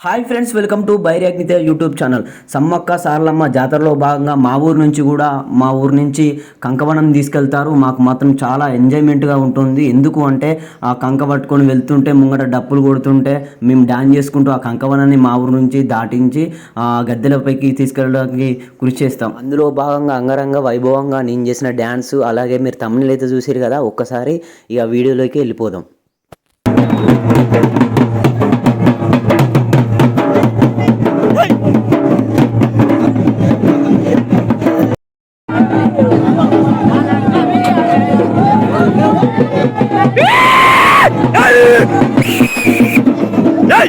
Hi friends welcome to బైరాగ్నిత YouTube channel. Sammakka Saralamma జాతరలో భాగంగా మా ఊరు నుంచి కూడా మా ఊరు నుంచి కంకవనం తీసుకెళ్తారు. మాకు మాత్రం చాలా ఎంజాయ్మెంట్గా ఉంటుంది. ఎందుకు అంటే ఆ కంక పట్టుకొని వెళ్తుంటే ముంగట డప్పులు కొడుతుంటే మేము డాన్స్ చేసుకుంటూ ఆ కంకవనాన్ని మా ఊరు నుంచి దాటించి ఆ గద్దెలపైకి తీసుకెళ్ళడానికి కృషి చేస్తాం. అందులో భాగంగా అంగరంగ వైభవంగా నేను చేసిన డ్యాన్స్ అలాగే మీరు తమిళ అయితే చూసారు కదా ఒక్కసారి ఇక వీడియోలోకి వెళ్ళిపోదాం. এই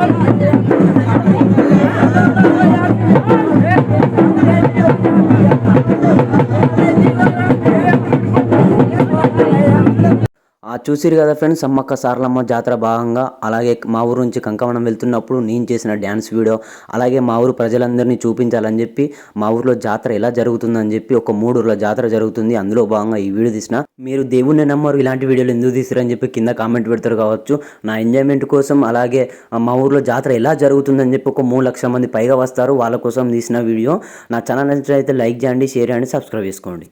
Thank you. చూసిరు కదా ఫ్రెండ్స్ అమ్మక్క సారలమ్మ జాతర భాగంగా. అలాగే మా ఊరు నుంచి కంకవనం వెళ్తున్నప్పుడు నేను చేసిన డ్యాన్స్ వీడియో అలాగే మా ఊరు ప్రజలందరినీ చూపించాలని చెప్పి మా ఊర్లో జాతర ఎలా జరుగుతుందని చెప్పి ఒక మూడు ఊర్ల జాతర జరుగుతుంది. అందులో భాగంగా ఈ వీడియో తీసిన. మీరు దేవుణ్ణి నమ్మరు ఇలాంటి వీడియోలు ఎందుకు తీసారని చెప్పి కింద కామెంట్ పెడతారు కావచ్చు. నా ఎంజాయ్మెంట్ కోసం అలాగే మా ఊర్లో జాతర ఎలా జరుగుతుందని చెప్పి ఒక మూడు లక్షల మంది పైగా వస్తారు. వాళ్ళ కోసం తీసిన వీడియో. నా ఛానల్ నచ్చినట్లయితే లైక్ చేయండి షేర్ చేయండి సబ్స్క్రైబ్ చేసుకోండి.